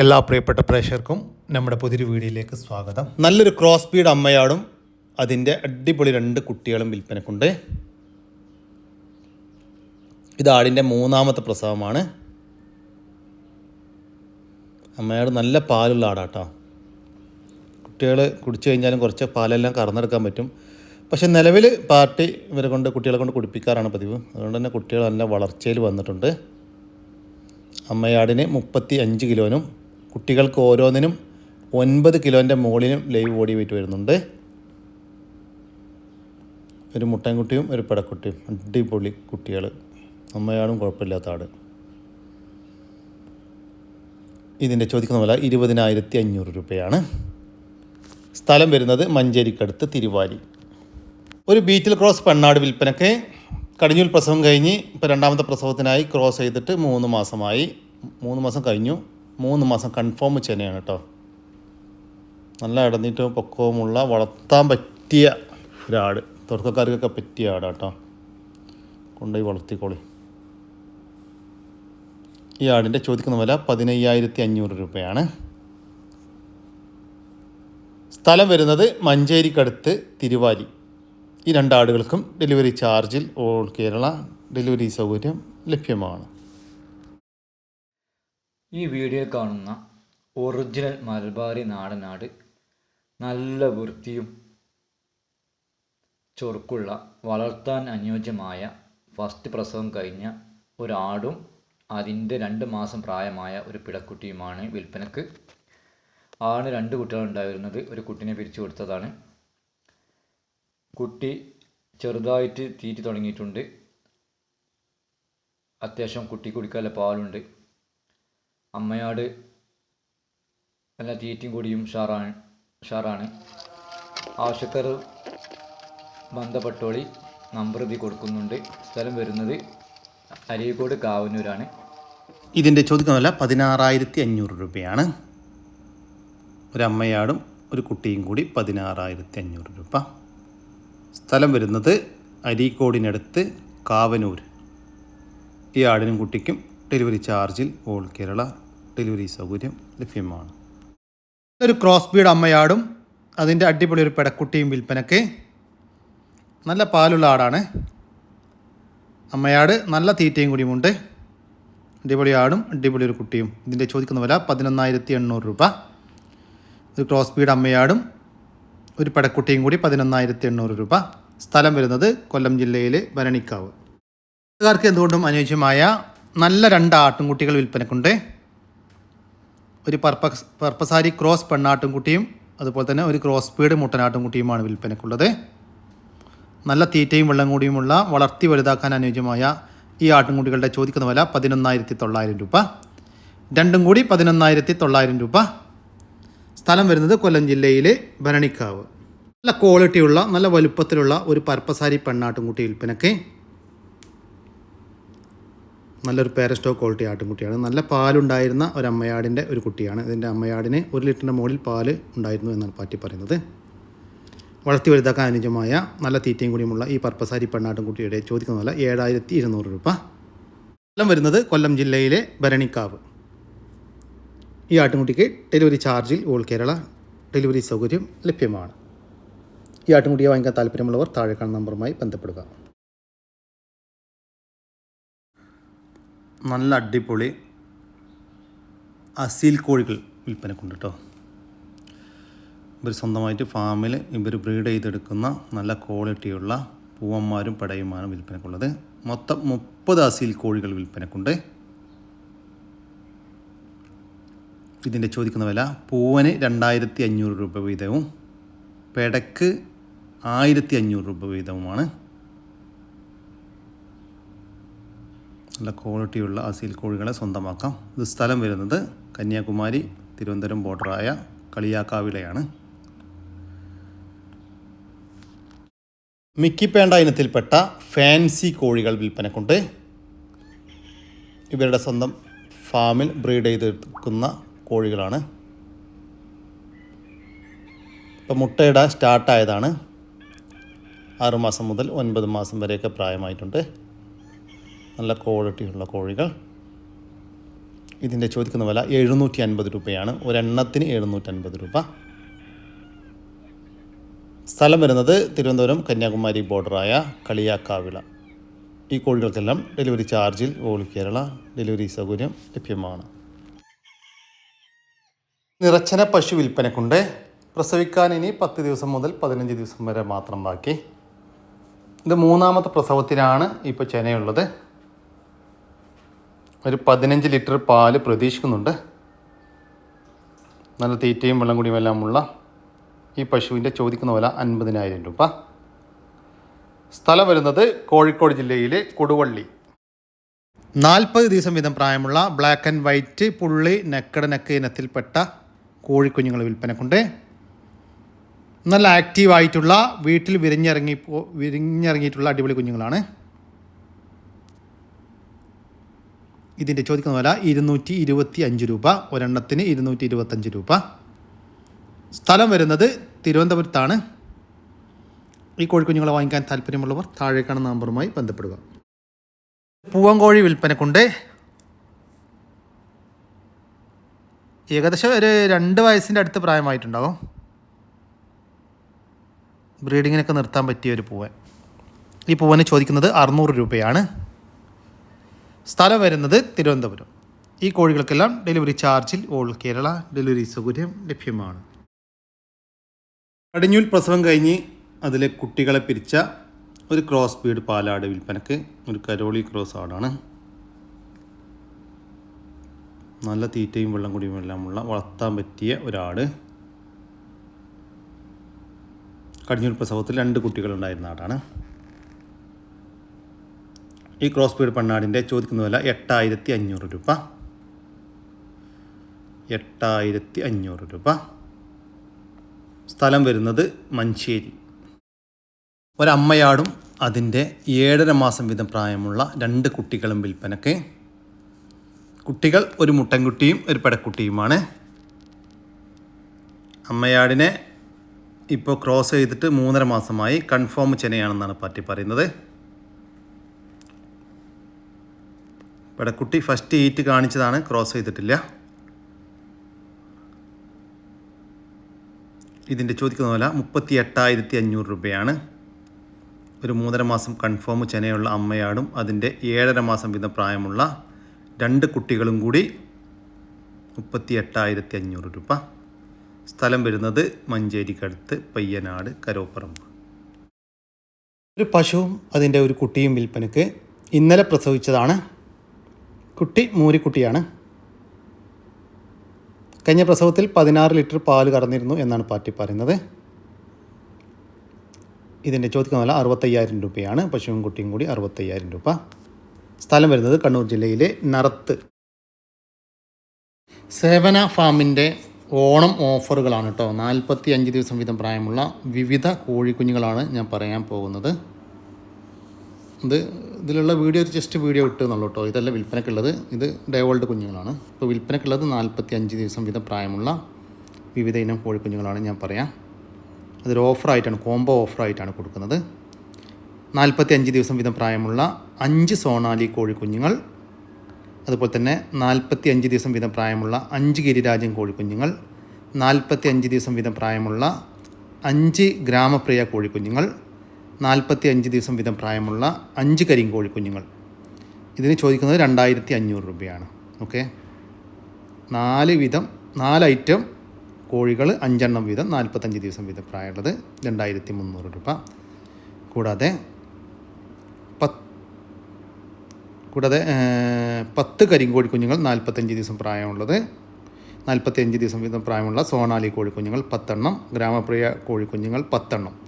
എല്ലാ പ്രിയപ്പെട്ട പ്രേക്ഷകർക്കും നമ്മുടെ പുതിയൊരു വീഡിയോയിലേക്ക് സ്വാഗതം. നല്ലൊരു ക്രോസ് ബീഡ് അമ്മയാടും അതിന്റെ അടിപൊളി രണ്ട് കുട്ടികളും വിൽപ്പനക്കുണ്ട്. ഇത് ആടിന്റെ മൂന്നാമത്തെ പ്രസവമാണ്. അമ്മയാട് നല്ല പാലുള്ള ആടാട്ടോ. കുട്ടികൾ കുടിച്ചു കഴിഞ്ഞാലും കുറച്ച് പാലെല്ലാം കറന്നെടുക്കാൻ പറ്റും. പക്ഷെ നിലവിൽ പാർട്ടി ഇവരെ കൊണ്ട് കുട്ടികളെ കൊണ്ട് കുടിപ്പിക്കാറാണ് പതിവ്. അതുകൊണ്ട് തന്നെ കുട്ടികൾ നല്ല വളർച്ചയിൽ വന്നിട്ടുണ്ട്. അമ്മയാടിന് മുപ്പത്തി അഞ്ച് കിലോനും കുട്ടികൾക്ക് ഓരോന്നിനും ഒൻപത് കിലോന്റെ മുകളിലും ലൈവ് ബോഡി വെയിറ്റ് വരുന്നുണ്ട്. ഒരു മുട്ടൻകുട്ടിയും ഒരു പിടക്കുട്ടിയും അടിപൊളി കുട്ടികൾ. അമ്മയാളും കുഴപ്പമില്ലാത്ത ആട് ഇതിന്റെ ചോദിക്കുന്ന വില ഇരുപതിനായിരത്തി അഞ്ഞൂറ് രൂപയാണ്. സ്ഥലം വരുന്നത് മഞ്ചേരിക്കടുത്ത് തിരുവാലി. ഒരു ബീറ്റിൽ ക്രോസ് പെണ്ണാട് വിൽപ്പനയ്ക്ക് കടിഞ്ഞൂൽ പ്രസവം കഴിഞ്ഞ് ഇപ്പോൾ രണ്ടാമത്തെ പ്രസവത്തിനായി ക്രോസ് ചെയ്തിട്ട് മൂന്ന് മാസമായി. മൂന്ന് മാസം കഴിഞ്ഞു. മൂന്ന് മാസം കൺഫേം ചെനയാണ് കേട്ടോ നല്ല ഇടന്നിട്ടും പൊക്കവുമുള്ള വളർത്താൻ പറ്റിയ ഒരാട്. തുടക്കക്കാർക്കൊക്കെ പറ്റിയ ആടാ കേട്ടോ കൊണ്ടുപോയി വളർത്തിക്കോളി. ഈ ആടിന്റെ ചോദിക്കുന്ന വില പതിനയ്യായിരത്തി അഞ്ഞൂറ് രൂപയാണ്. സ്ഥലം വരുന്നത് മഞ്ചേരിക്കടുത്ത് തിരുവാലി. ഈ രണ്ടാടുകൾക്കും ഡെലിവറി ചാർജിൽ ഓൾ കേരള ഡെലിവറി സൗകര്യം ലഭ്യമാണ്. ഈ വീഡിയോയിൽ കാണുന്ന ഒറിജിനൽ മലബാറി നാടനാട് നല്ല വൃത്തിയും ചൊറുക്കുള്ള വളർത്താൻ അനുയോജ്യമായ ഫസ്റ്റ് പ്രസവം കഴിഞ്ഞ ഒരാടും അതിന്റെ രണ്ട് മാസം പ്രായമായ ഒരു പിടക്കുട്ടിയുമാണ് വിൽപ്പനക്ക്. ആണ് രണ്ട് കുട്ടികളുണ്ടായിരുന്നത് ഒരു കുട്ടിനെ പിരിച്ചു കൊടുത്തതാണ്. കുട്ടി ചെറുതായിട്ട് തീറ്റി തുടങ്ങിയിട്ടുണ്ട്. അത്യാവശ്യം കുട്ടി കുടിക്കാനുള്ള പാലുണ്ട്. അമ്മയാട് നല്ല തീറ്റയും കൂടിയും ഉഷാറാണ് ഉഷാറാണ് ആവശ്യക്കാർ ബന്ധപ്പെട്ടോളി നമ്പർ ഇതി കൊടുക്കുന്നുണ്ട്. സ്ഥലം വരുന്നത് അരീക്കോട് കാവന്നൂരാണ്. ഇതിന്റെ ചോദിക്കുന്നതല്ല പതിനാറായിരത്തി അഞ്ഞൂറ് രൂപയാണ്. ഒരമ്മയാടും ഒരു കുട്ടിയും കൂടി പതിനാറായിരത്തി അഞ്ഞൂറ് രൂപ. സ്ഥലം വരുന്നത് അരീക്കോടിനടുത്ത് കാവനൂർ ഈ ആടിനും കുട്ടിക്കും ഡെലിവറി ചാർജിൽ ഓൾ കേരള ഡെലിവറി സൗകര്യം ലഭ്യമാണ്. ഒരു ക്രോസ് ബീഡ് അമ്മയാടും അതിന്റെ അടിപൊളി ഒരു പെടക്കുട്ടിയും വിൽപ്പനയ്ക്ക് നല്ല പാലുള്ള ആടാണ്. അമ്മയാട് നല്ല തീറ്റയും കൂടിയുമുണ്ട്. അടിപൊളി ആടും അടിപൊളി ഒരു കുട്ടിയും. ഇതിന്റെ ചോദിക്കുന്ന വില പതിനൊന്നായിരത്തി എണ്ണൂറ് രൂപ. ഒരു ക്രോസ് ബീഡ് അമ്മയാടും ഒരു പെടക്കുട്ടിയും കൂടി പതിനൊന്നായിരത്തി എണ്ണൂറ് രൂപ. സ്ഥലം വരുന്നത് കൊല്ലം ജില്ലയിലെ ഭരണിക്കാവ്. കാർക്ക് എന്തുകൊണ്ടും അനുയോജ്യമായ നല്ല രണ്ട് ആട്ടുംകുട്ടികൾ വിൽപ്പനക്കുണ്ട്. ഒരു പർപ്പസ് പർപ്പസാരി ക്രോസ് പെണ്ണാട്ടുംകുട്ടിയും അതുപോലെ തന്നെ ഒരു ക്രോസ് പീഡ് മുട്ടനാട്ടുംകുട്ടിയുമാണ് വിൽപ്പനക്കുള്ളത്. നല്ല തീറ്റയും വെള്ളം കൂടിയുമുള്ള വളർത്തി വലുതാക്കാൻ അനുയോജ്യമായ ഈ ആട്ടുംകുട്ടികളുടെ ചോദിക്കുന്ന വില പതിനൊന്നായിരത്തി തൊള്ളായിരം രൂപ. രണ്ടും കൂടി പതിനൊന്നായിരത്തി തൊള്ളായിരം രൂപ. സ്ഥലം വരുന്നത് കൊല്ലം ജില്ലയിലെ ഭരണിക്കാവ്. നല്ല ക്വാളിറ്റിയുള്ള നല്ല വലുപ്പത്തിലുള്ള ഒരു പർപ്പസാരി പെണ്ണാട്ടുംകുട്ടി വിൽപ്പനയ്ക്ക് നല്ലൊരു പേരസ്റ്റോ ക്വാളിറ്റി ആട്ടുംകുട്ടിയാണ്. നല്ല പാലുണ്ടായിരുന്ന ഒരു അമ്മയാടിന്റെ ഒരു കുട്ടിയാണ്. ഇതിന്റെ അമ്മയാടിന് ഒരു ലിറ്ററിന്റെ മുകളിൽ പാൽ ഉണ്ടായിരുന്നു എന്നാണ് പാറ്റി പറയുന്നത്. വളർത്തി വലുതാക്കാൻ അനുയോജ്യമായ നല്ല തീറ്റയും കൂടിയുമുള്ള ഈ പർപ്പസാരി പെണ്ണാട്ടുംകുട്ടിയുടെ ചോദിക്കുന്ന വില ഏഴായിരത്തി ഇരുന്നൂറ് രൂപ. കൊല്ലം വരുന്നത് കൊല്ലം ജില്ലയിലെ ഭരണിക്കാവ്. ഈ ആട്ടുംകുട്ടിക്ക് ഡെലിവറി ചാർജിൽ ഓൾ കേരള ഡെലിവറി സൗകര്യം ലഭ്യമാണ്. ഈ ആട്ടുംകുട്ടിയെ വാങ്ങിക്കാൻ താല്പര്യമുള്ളവർ താഴെ കാണുന്ന നമ്പറുമായി ബന്ധപ്പെടുക. നല്ല അടിപൊളി അസീൽ കോഴികൾ വിൽപ്പനക്കുണ്ട് കേട്ടോ. ഇവർ സ്വന്തമായിട്ട് ഫാമിൽ ഇവർ ബ്രീഡ് ചെയ്തെടുക്കുന്ന നല്ല ക്വാളിറ്റിയുള്ള പൂവന്മാരും പടയുമാണ് വിൽപ്പനക്കുള്ളത്. മൊത്തം മുപ്പത് അസീൽ കോഴികൾ വിൽപ്പനക്കുണ്ട്. ഇതിന്റെ ചോദിക്കുന്ന വില പൂവന് രണ്ടായിരത്തി അഞ്ഞൂറ് രൂപ വീതവും പെടക്ക് ആയിരത്തി അഞ്ഞൂറ് രൂപ വീതവുമാണ്. നല്ല ക്വാളിറ്റിയുള്ള അസീൽ കോഴികളെ സ്വന്തമാക്കാം. ഇത് സ്ഥലം വരുന്നത് കന്യാകുമാരി തിരുവനന്തപുരം ബോർഡറായ കളിയാക്കാവിലെയാണ് മിക്കിപ്പേണ്ട ഇനത്തിൽപ്പെട്ട ഫാൻസി കോഴികൾ വിൽപ്പനക്കുണ്ട്. ഇവരുടെ സ്വന്തം ഫാമിൽ ബ്രീഡ് ചെയ്തെടുക്കുന്ന കോഴികളാണ്. ഇപ്പം മുട്ടയിടാൻ സ്റ്റാർട്ടായതാണ്. ആറുമാസം മുതൽ ഒൻപത് മാസം വരെയൊക്കെ പ്രായമായിട്ടുണ്ട്. നല്ല ക്വാളിറ്റിയുള്ള കോഴികൾ. ഇതിന്റെ ചോദിക്കുന്ന വില എഴുന്നൂറ്റി അൻപത് രൂപയാണ്. ഒരെണ്ണത്തിന് എഴുന്നൂറ്റൻപത് രൂപ. സ്ഥലം വരുന്നത് തിരുവനന്തപുരം കന്യാകുമാരി ബോർഡറായ കളിയാക്കാവിള. ഈ കോഴികൾക്കെല്ലാം ഡെലിവറി ചാർജിൽ ഓൾ കേരള ഡെലിവറി സൗകര്യം ലഭ്യമാണ്. നിറച്ചന പശു വിൽപ്പനക്കുണ്ട്. പ്രസവിക്കാൻ ഇനി പത്ത് ദിവസം മുതൽ പതിനഞ്ച് ദിവസം വരെ മാത്രം ബാക്കി. ഇത് മൂന്നാമത്തെ പ്രസവത്തിനാണ് ഇപ്പോൾ ചെനയുള്ളത്. ഒരു പതിനഞ്ച് ലിറ്റർ പാൽ പ്രതീക്ഷിക്കുന്നുണ്ട്. നല്ല തീറ്റയും വെള്ളം കുടിയും എല്ലാമുള്ള ഈ പശുവിന്റെ ചോദിക്കുന്ന വില അൻപതിനായിരം രൂപ. സ്ഥലം വരുന്നത് കോഴിക്കോട് ജില്ലയിലെ കൊടുവള്ളി. നാൽപ്പത് ദിവസം വീതം പ്രായമുള്ള ബ്ലാക്ക് ആൻഡ് വൈറ്റ് പുള്ളി നെക്കട നെക്ക് ഇനത്തിൽപ്പെട്ട കോഴിക്കുഞ്ഞുങ്ങൾ വിൽപ്പനക്കുണ്ട് നല്ല ആക്റ്റീവായിട്ടുള്ള വീട്ടിൽ വിരിഞ്ഞിറങ്ങി വിരിഞ്ഞിറങ്ങിയിട്ടുള്ള അടിപൊളി കുഞ്ഞുങ്ങളാണ്. ഇതിന്റെ ചോദിക്കുന്ന വില ഇരുന്നൂറ്റി ഇരുപത്തി അഞ്ച് രൂപ ഒരെണ്ണത്തിന് ഇരുന്നൂറ്റി ഇരുപത്തഞ്ച് രൂപ. സ്ഥലം വരുന്നത് തിരുവനന്തപുരത്താണ്. ഈ കോഴിക്കുഞ്ഞുങ്ങളെ വാങ്ങിക്കാൻ താല്പര്യമുള്ളവർ താഴെ കാണുന്ന നമ്പറുമായി ബന്ധപ്പെടുക. പൂവങ്കോഴി വിൽപ്പനക്കുണ്ട് ഏകദേശം ഒരു രണ്ട് വയസ്സിന്റെ അടുത്ത് പ്രായമായിട്ടുണ്ടാവും. ബ്രീഡിങ്ങിനൊക്കെ നിർത്താൻ പറ്റിയ ഒരു പൂവൻ. ഈ പൂവന് ചോദിക്കുന്നത് അറുന്നൂറ് രൂപയാണ്. സ്ഥലം വരുന്നത് തിരുവനന്തപുരം. ഈ കോഴികൾക്കെല്ലാം ഡെലിവറി ചാർജിൽ ഓൾ കേരള ഡെലിവറി സൗകര്യം ലഭ്യമാണ്. കടിഞ്ഞൂൽ പ്രസവം കഴിഞ്ഞ് അതിലെ കുട്ടികളെ പിരിച്ച ഒരു ക്രോസ് ബീഡ് പാലാട് വിൽപ്പനക്ക് ഒരു കരോളി ക്രോസ് ആടാണ്. നല്ല തീറ്റയും വെള്ളം കുടിയും എല്ലാമുള്ള വളർത്താൻ പറ്റിയ ഒരാട്. കടിഞ്ഞൂൽ പ്രസവത്തിൽ രണ്ട് കുട്ടികളുണ്ടായിരുന്ന ആടാണ്. ഈ ക്രോസ് പീഡ് പണ്ണാടിന്റെ ചോദിക്കുന്ന വില എട്ടായിരത്തി അഞ്ഞൂറ് രൂപ. എട്ടായിരത്തി അഞ്ഞൂറ് രൂപ. സ്ഥലം വരുന്നത് മഞ്ചേരി. ഒരമ്മയാടും അതിന്റെ ഏഴര മാസം വീതം പ്രായമുള്ള രണ്ട് കുട്ടികളും വിൽപ്പനക്ക് കുട്ടികൾ ഒരു മുട്ടൻകുട്ടിയും ഒരു പെടക്കുട്ടിയുമാണ്. അമ്മയാടിനെ ഇപ്പോൾ ക്രോസ് ചെയ്തിട്ട് മൂന്നര മാസമായി കൺഫേം ചെനയാണെന്നാണ് പാർട്ടി പറയുന്നത്. പെടക്കുട്ടി ഫസ്റ്റ് ഈറ്റ് കാണിച്ചതാണ് ക്രോസ് ചെയ്തിട്ടില്ല. ഇതിന്റെ ചോദിക്കുന്ന വില മുപ്പത്തി എട്ടായിരത്തി അഞ്ഞൂറ് രൂപയാണ്. ഒരു മൂന്നര മാസം കൺഫേം ചെനയുള്ള അമ്മയാടും അതിന്റെ ഏഴര മാസം വീതം പ്രായമുള്ള രണ്ട് കുട്ടികളും കൂടി മുപ്പത്തി എട്ടായിരത്തി അഞ്ഞൂറ് രൂപ. സ്ഥലം വരുന്നത് മഞ്ചേരിക്കടുത്ത് പയ്യനാട് കരോപ്പറമ്പ്. ഒരു പശുവും അതിന്റെ ഒരു കുട്ടിയും വിൽപ്പനക്ക് ഇന്നലെ പ്രസവിച്ചതാണ്. കുട്ടി മൂരിക്കുട്ടിയാണ്. കഴിഞ്ഞ പ്രസവത്തിൽ പതിനാറ് ലിറ്റർ പാൽ കറന്നിരുന്നു എന്നാണ് പാർട്ടി പറയുന്നത്. ഇതിന്റെ ചോദിക്കുന്ന വില അറുപത്തയ്യായിരം രൂപയാണ്. പശുവും കുട്ടിയും കൂടി അറുപത്തയ്യായിരം രൂപ. സ്ഥലം വരുന്നത് കണ്ണൂർ ജില്ലയിലെ നറത്ത്. സേവന ഫാമിന്റെ ഓണം ഓഫറുകളാണ് കേട്ടോ. നാൽപ്പത്തി അഞ്ച് ദിവസം വീതം പ്രായമുള്ള വിവിധ കോഴിക്കുഞ്ഞുങ്ങളാണ് ഞാൻ പറയാൻ പോകുന്നത്. ഇത് ഇതിലുള്ള വീഡിയോ ഒരു ജസ്റ്റ് വീഡിയോ ഇട്ട് എന്നുള്ളൂ കേട്ടോ. ഇതല്ല വിൽപ്പനക്കുള്ളത് ഇത് ഡേവോൾഡ് കുഞ്ഞുങ്ങളാണ്. ഇപ്പോൾ വിൽപ്പനക്കുള്ളത് നാൽപ്പത്തി അഞ്ച് ദിവസം വീതം പ്രായമുള്ള വിവിധ ഇനം കോഴിക്കുഞ്ഞുങ്ങളാണ് ഞാൻ പറയാം. അതൊരു ഓഫറായിട്ടാണ് കോംബോ ഓഫറായിട്ടാണ് കൊടുക്കുന്നത്. നാൽപ്പത്തി അഞ്ച് ദിവസം വീതം പ്രായമുള്ള അഞ്ച് സോണാലി കോഴിക്കുഞ്ഞുങ്ങൾ അതുപോലെ തന്നെ നാൽപ്പത്തി അഞ്ച് ദിവസം വീതം പ്രായമുള്ള അഞ്ച് ഗിരിരാജൻ കോഴിക്കുഞ്ഞുങ്ങൾ നാൽപ്പത്തി അഞ്ച് ദിവസം വീതം പ്രായമുള്ള അഞ്ച് ഗ്രാമപ്രിയ കോഴിക്കുഞ്ഞുങ്ങൾ നാൽപ്പത്തി അഞ്ച് ദിവസം വീതം പ്രായമുള്ള അഞ്ച് കരിങ്കോഴി കുഞ്ഞുങ്ങൾ. ഇതിന് ചോദിക്കുന്നത് രണ്ടായിരത്തി അഞ്ഞൂറ് രൂപയാണ്. ഓക്കെ? നാല് വീതം നാല് ഐറ്റം കോഴികൾ അഞ്ചെണ്ണം വീതം നാൽപ്പത്തഞ്ച് ദിവസം വീതം പ്രായമുള്ളത് രണ്ടായിരത്തി മുന്നൂറ് രൂപ. കൂടാതെ പത്ത് കൂടാതെ പത്ത് കരിങ്കോഴി കുഞ്ഞുങ്ങൾ നാൽപ്പത്തഞ്ച് ദിവസം പ്രായമുള്ളത് നാൽപ്പത്തിയഞ്ച് ദിവസം വീതം പ്രായമുള്ള സോണാലി കോഴിക്കുഞ്ഞുങ്ങൾ പത്തെണ്ണം ഗ്രാമപ്രിയ കോഴിക്കുഞ്ഞുങ്ങൾ പത്തെണ്ണം.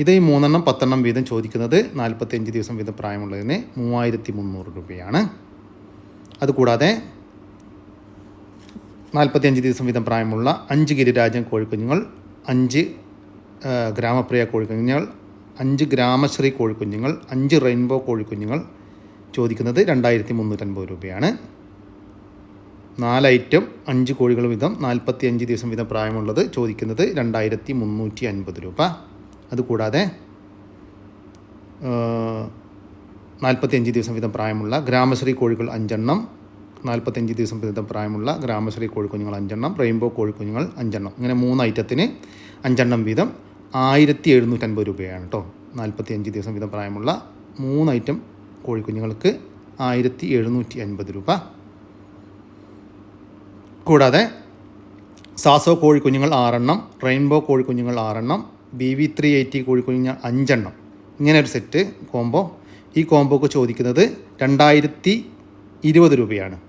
ഇത് ഈ മൂന്നെണ്ണം പത്തെണ്ണം വീതം ചോദിക്കുന്നത് നാൽപ്പത്തിയഞ്ച് ദിവസം വീതം പ്രായമുള്ളതിന് മൂവായിരത്തി മുന്നൂറ് രൂപയാണ്. അതുകൂടാതെ നാൽപ്പത്തിയഞ്ച് ദിവസം വീതം പ്രായമുള്ള അഞ്ച് ഗിരിരാജൻ കോഴിക്കുഞ്ഞുങ്ങൾ അഞ്ച് ഗ്രാമപ്രിയ കോഴിക്കുഞ്ഞുങ്ങൾ അഞ്ച് ഗ്രാമശ്രീ കോഴിക്കുഞ്ഞുങ്ങൾ അഞ്ച് റെയിൻബോ കോഴിക്കുഞ്ഞുങ്ങൾ ചോദിക്കുന്നത് രണ്ടായിരത്തി മുന്നൂറ്റൻപത് രൂപയാണ്. നാല് ഐറ്റം അഞ്ച് കോഴികൾ വീതം നാൽപ്പത്തി അഞ്ച് ദിവസം വീതം പ്രായമുള്ളത് ചോദിക്കുന്നത് രണ്ടായിരത്തി മുന്നൂറ്റി അൻപത് രൂപ. അതുകൂടാതെ നാൽപ്പത്തിയഞ്ച് ദിവസം വീതം പ്രായമുള്ള ഗ്രാമശ്രീ കോഴികൾ അഞ്ചെണ്ണം നാൽപ്പത്തിയഞ്ച് ദിവസം വീതം പ്രായമുള്ള ഗ്രാമശ്രീ കോഴിക്കുഞ്ഞുങ്ങൾ അഞ്ചെണ്ണം റെയിൻബോ കോഴിക്കുഞ്ഞുങ്ങൾ അഞ്ചെണ്ണം. ഇങ്ങനെ മൂന്ന് ഐറ്റത്തിന് അഞ്ചെണ്ണം വീതം ആയിരത്തി എഴുന്നൂറ്റൻപത് രൂപയാണ് കേട്ടോ നാൽപ്പത്തിയഞ്ച് ദിവസം വീതം പ്രായമുള്ള മൂന്ന് ഐറ്റം കോഴിക്കുഞ്ഞുങ്ങൾക്ക് ആയിരത്തി എഴുന്നൂറ്റി അൻപത് രൂപ. കൂടാതെ സാസോ കോഴിക്കുഞ്ഞുങ്ങൾ ആറെണ്ണം റെയിൻബോ കോഴിക്കുഞ്ഞുങ്ങൾ ആറെണ്ണം ബി വി ത്രീ എയ്റ്റി കോഴിക്കുഞ്ഞ അഞ്ചെണ്ണം. ഇങ്ങനെ ഒരു സെറ്റ് കോംബോ ഈ കോംബോക്ക് ചോദിക്കുന്നത് രണ്ടായിരത്തി ഇരുപത് രൂപയാണ്.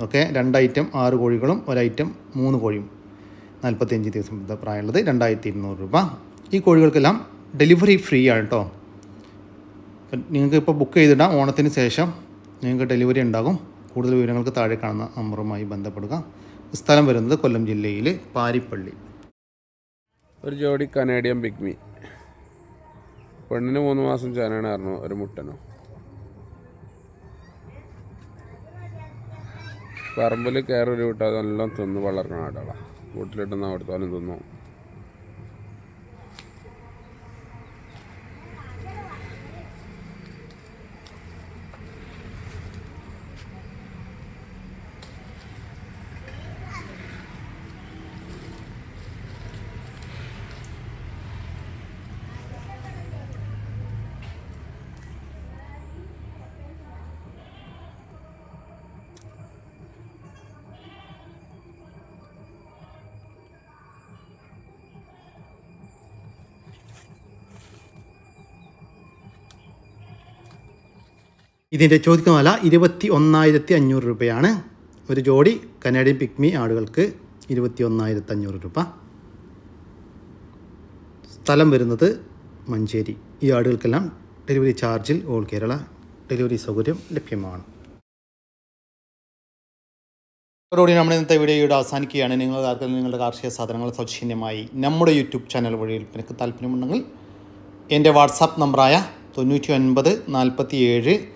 ഓക്കെ രണ്ട് ഐറ്റം ആറ് കോഴികളും ഒരൈറ്റം മൂന്ന് കോഴിയും. നാൽപ്പത്തിയഞ്ച് ദിവസം പ്രായമുള്ളത് രണ്ടായിരത്തി ഇരുന്നൂറ് രൂപ. ഈ കോഴികൾക്കെല്ലാം ഡെലിവറി ഫ്രീ ആണ് കേട്ടോ നിങ്ങൾക്ക് ഇപ്പോൾ ബുക്ക് ചെയ്തിടാം. ഓണത്തിന് ശേഷം നിങ്ങൾക്ക് ഡെലിവറി ഉണ്ടാകും. കൂടുതൽ വിവരങ്ങൾക്ക് താഴെ കാണുന്ന നമ്പറുമായി ബന്ധപ്പെടുക. സ്ഥലം വരുന്നത് കൊല്ലം ജില്ലയിൽ പാരിപ്പള്ളി. ഒരു ജോഡി കനേഡിയൻ പിഗ്മി പെണ്ണിന് മൂന്ന് മാസം ചാനാണ് ഒരു മുട്ടനോ. പറമ്പിൽ കയറി ഒരു വിട്ടാൽ അതെല്ലാം തിന്ന് വളർന്ന ആടാളാ വീട്ടിലിട്ടുന്ന അവിടുത്തോലും തിന്നു. ഇതിന്റെ ചോദിക്കുന്ന വില ഇരുപത്തി ഒന്നായിരത്തി അഞ്ഞൂറ് രൂപയാണ്. ഒരു ജോഡി കനേഡിയൻ പിക്മി ആടുകൾക്ക് ഇരുപത്തി ഒന്നായിരത്തി അഞ്ഞൂറ് രൂപ. സ്ഥലം വരുന്നത് മഞ്ചേരി. ഈ ആടുകൾക്കെല്ലാം ഡെലിവറി ചാർജിൽ ഓൾ കേരള ഡെലിവറി സൗകര്യം ലഭ്യമാണ്. അതോടുകൂടി നമ്മുടെ ഇന്നത്തെ വീഡിയോയുടെ അവസാനിക്കുകയാണ്. നിങ്ങൾ ആർക്കെങ്കിലും നിങ്ങളുടെ കാർഷിക സാധനങ്ങൾ സൗജന്യമായി നമ്മുടെ യൂട്യൂബ് ചാനൽ വഴി വിൽപ്പനക്ക് താല്പര്യമുണ്ടെങ്കിൽ എന്റെ വാട്സാപ്പ് നമ്പറായ തൊണ്ണൂറ്റി ഒൻപത് നാൽപ്പത്തി ഏഴ്